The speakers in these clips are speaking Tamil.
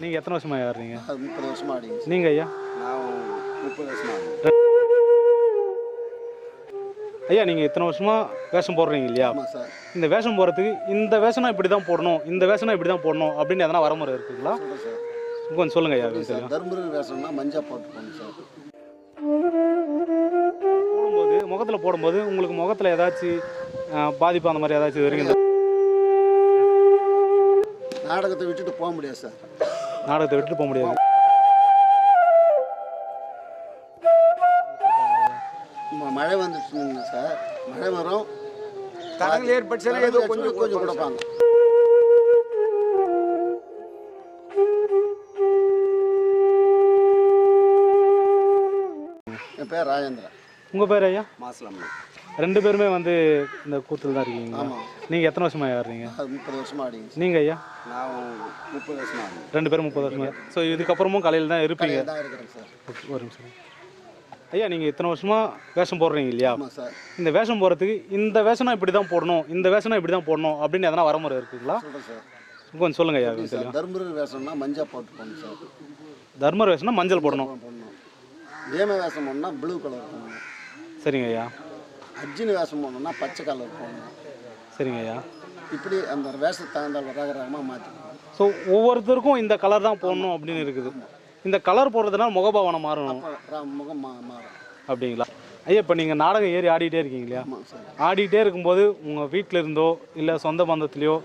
நீங்கள் எத்தனை வருஷமாக ஆடுறீங்க அது முப்பது வருஷமா ஆடிங்க. நீங்கள் ஐயா? நான் முப்பது வருஷமா ஆடிங்க ஐயா நீங்கள் இத்தனை வருஷமாக வேஷம் போடுறீங்க இல்லையா? இந்த வேஷம் போடுறதுக்கு இந்த வேஷனா இப்படி தான் போடணும் இந்த வேஷனா இப்படி தான் போடணும் அப்படின்னு எதனா வரமுறை இருக்குங்களா? கொஞ்சம் சொல்லுங்க ஐயா சார். தர்மபுரி வேஷம்னா மஞ்சள் போட்டு போகணும் சார். போடும்போது முகத்தில் போடும்போது உங்களுக்கு முகத்தில் ஏதாச்சும் பாதிப்பு அந்த மாதிரி ஏதாச்சும் வரைக்கும் நாடகத்தை விட்டுட்டு போக முடியாது சார். நாடகத்தை விட்டுட்டு போக முடியாது. ம- மழை வந்துச்சுங்க சார். மழை வரும். தடங்கள் ஏற்பட்டுச்சுன்னா ஏதோ கொஞ்சம் கொஞ்சம் கொடுப்பாங்க. என் பேர் ராஜேந்திரன். உங்கள் பேர் ஐயா? மாசலாம் ரெண்டு பேருமே வந்து இந்த கூத்தில் தான் இருக்கீங்க. ஆமாம் நீங்கள் எத்தனை வருஷமாக ஆடுறீங்க முப்பது வருஷமா ஆடிங்க. நீங்கள் ஐயா? நான் முப்பது வருஷமா ரெண்டு பேரும் முப்பது வருஷமா? ஸோ இதுக்கப்புறமும் கலையில் தான் இருப்பீங்க? ஓகே, ஒரு நிமிஷம். ஐயா நீங்கள் இத்தனை வருஷமாக வேஷம் போடுறீங்க இல்லையா? இந்த வேஷம் போடுறதுக்கு இந்த வேஷனா இப்படி தான் போடணும் இந்த வேஷனா இப்படி தான் போடணும் அப்படின்னு எதனா வரமுறை இருக்குங்களா? கொஞ்சம் சொல்லுங்க ஐயா தெரியும் தர்மபுரி வேஷம்னா மஞ்சள் போட்டு சார். தர்மர் வேஷம்னா மஞ்சள் போடணும். வேம வேஷம் போடணும்னா ப்ளூ கலர் சரிங்க ஐயா. அர்ஜுன் வேஷம் போடணும்னா பச்சை கலர் போடணும். சரிங்க ஐயா. இப்படி அந்த வேஷத்துக்கு தகுந்த ரக ரகமாக மாற்றிக்கணும் ஸோ ஒவ்வொருத்தருக்கும் இந்த கலர் தான் போடணும் அப்படின்னு இருக்குது. இந்த கலர் போடுறதுனால முகபாவனை மாறணும். முகம் மா மாறும். அப்படிங்களா? ஐயா இப்போ நீங்கள் நாடகம் ஏறி ஆடிட்டே இருக்கீங்க இல்லையா? ஆடிட்டே இருக்கும்போது உங்கள் வீட்டில் இருந்தோ இல்லை சொந்த பந்தத்துலேயோ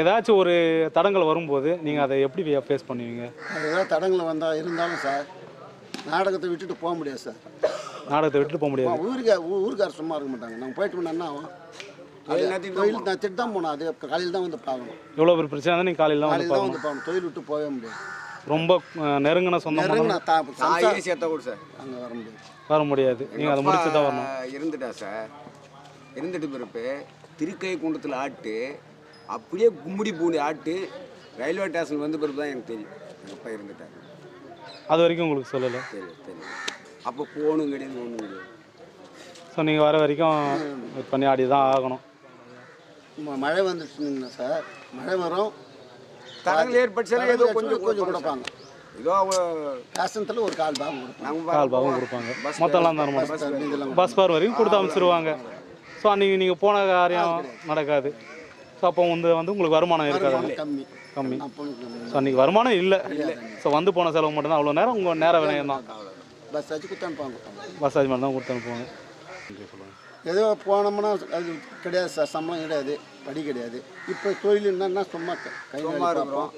ஏதாச்சும் ஒரு தடங்கள் வரும்போது நீங்கள் அதை எப்படி ஃபேஸ் பண்ணுவீங்க? ஏதாவது தடங்கள் வந்தால் இருந்தாலும் சார் நாடகத்தை விட்டுட்டு போக முடியாது சார். நாடகத்தை விட்டுட்டு போக முடியாது. ஊருக்கார் ஊருக்கார் சும்மா இருக்க மாட்டாங்க. நாங்கள் போயிட்டு என்ன ஆகும் தொழில் திட்டு தான் போனோம் அது காலையில் தான் வந்து பார்க்கணும் எவ்வளோ பெரிய பிரச்சனை இருந்தால் நீங்கள் காலையில் தான் வந்து தான் பார்க்கணும் வந்து பார்க்கணும் தொழில் விட்டு போகவே முடியாது. ரொம்ப நெருங்கின சொந்தம் நெருங்க நான் தா தாயே சேர்த்த கூட சார். அங்கே வர முடியாது. வர முடியாது. நீங்கள் அதை முடிச்சு தான் வரணும். இருந்துட்டா சார். இருந்துட்டு பிறப்பு திருக்கை குண்டத்தில் ஆட்டு அப்படியே கும்முடி பூண்டி ஆட்டு ரயில்வே ஸ்டேஷன் வந்த பிறப்பு தான் எனக்கு தெரியும். எங்கள் அப்பா இருந்துட்டார். அது வரைக்கும் உங்களுக்கு சொல்லலை? தெரியும் தெரியும் அப்போ போகணும் கிடையாது ஒன்றும் கிடையாது. ஸோ நீங்கள் வர வரைக்கும் வெயிட் பண்ணி ஆடி தான் ஆகணும் மழை வந்துச்சுங்கன்னா சார் மழை வரும். தடங்கள் ஏற்பட்டுச்சுன்னா ஏதோ கொஞ்சம் கொஞ்சம் கொடுப்பாங்க. ஏதோ பேசனத்தில் ஒரு கால் பாகம் கொடுப்பாங்க. கால் பாகம் கொடுப்பாங்க. மொத்தம்லாம் தர பஸ் பார் வரைக்கும் கொடுத்து அனுப்பிச்சிருவாங்க. ஸோ அன்றைக்கி நீங்கள் போன காரியம் நடக்காது. ஸோ அப்போ வந்து வந்து உங்களுக்கு வருமானம் இருக்காது. கம்மி. கம்மி. ஸோ அன்றைக்கி வருமானம் இல்லை. ஸோ வந்து போன செலவு மட்டும்தான். அவ்வளோ நேரம் உங்கள் நேர வினயம் தான் பஸ் வச்சு குத்து அனுப்புவாங்க. பஸ் சார்ஜ் மட்டும் தான் கொடுத்து அனுப்புவாங்க. ஏதோ போனோம்னா அது கிடையாது சார். சம்பளம் கிடையாது. படி கிடையாது. இப்போ தொழில் என்னன்னா சும்மா க- பார்ப்போம்.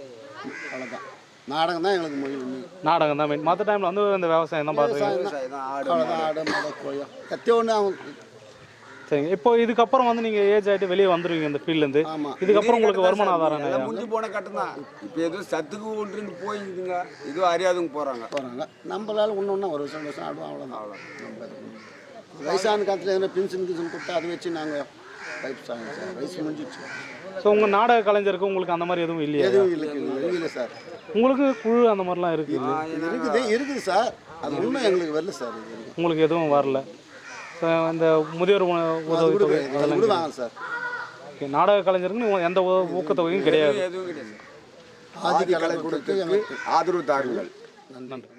அவ்வளோதான் நாடகம் தான் எங்களுக்கு மொழி நாடகம் தான் மற்ற டைமில் வந்து இந்த விவசாயம் தான் பார்த்துக்கோங்க தான் ஆடு மாடு கோயோ எத்தையோ ஒன்று அவங்க சரிங்க. இப்போ இதுக்கப்புறம் வந்து நீங்கள் ஏஜ் ஆகிட்டு வெளியே வந்துடுவீங்க இந்த ஃபீல்ட்லேருந்து ஆமாம் இதுக்கப்புறம் உங்களுக்கு வருமானம் ஆதாரம் எல்லாம் முடிஞ்சு போன கட்டம் தான். இப்போ ஏதோ சத்துக்கு ஒன்று போயிருக்குங்க ஏதோ அறியாதவங்க போகிறாங்க போகிறாங்க நம்மளால ஒன்று ஒன்றா ஒரு வருஷம் வருஷம் ஆடுவோம் அவ்வளோதான் நம்ம வயசான காலத்தில் எதனா பென்ஷன் கின்ஷன் கொடுத்தா அதை வச்சு நாங்கள் சார் வயசு முடிஞ்சிச்சு ஸோ உங்கள் நாடக கலைஞருக்கு உங்களுக்கு அந்த மாதிரி எதுவும் இல்லையா? எதுவும் இல்லை எதுவும் இல்லை சார். உங்களுக்கு குழு அந்த மாதிரிலாம் இருக்குது? இருக்குது இருக்குது சார். அது ஒன்றும் எங்களுக்கு வரல சார். உங்களுக்கு எதுவும் வரல. ஸோ இந்த முதியோர் உதவி தொகை அதெல்லாம் சார். Okay, நாடக கலைஞருக்கு எந்த ஊக்கத்தொகையும் கிடையாது. ஆதரவு தாருங்கள். நன்றி.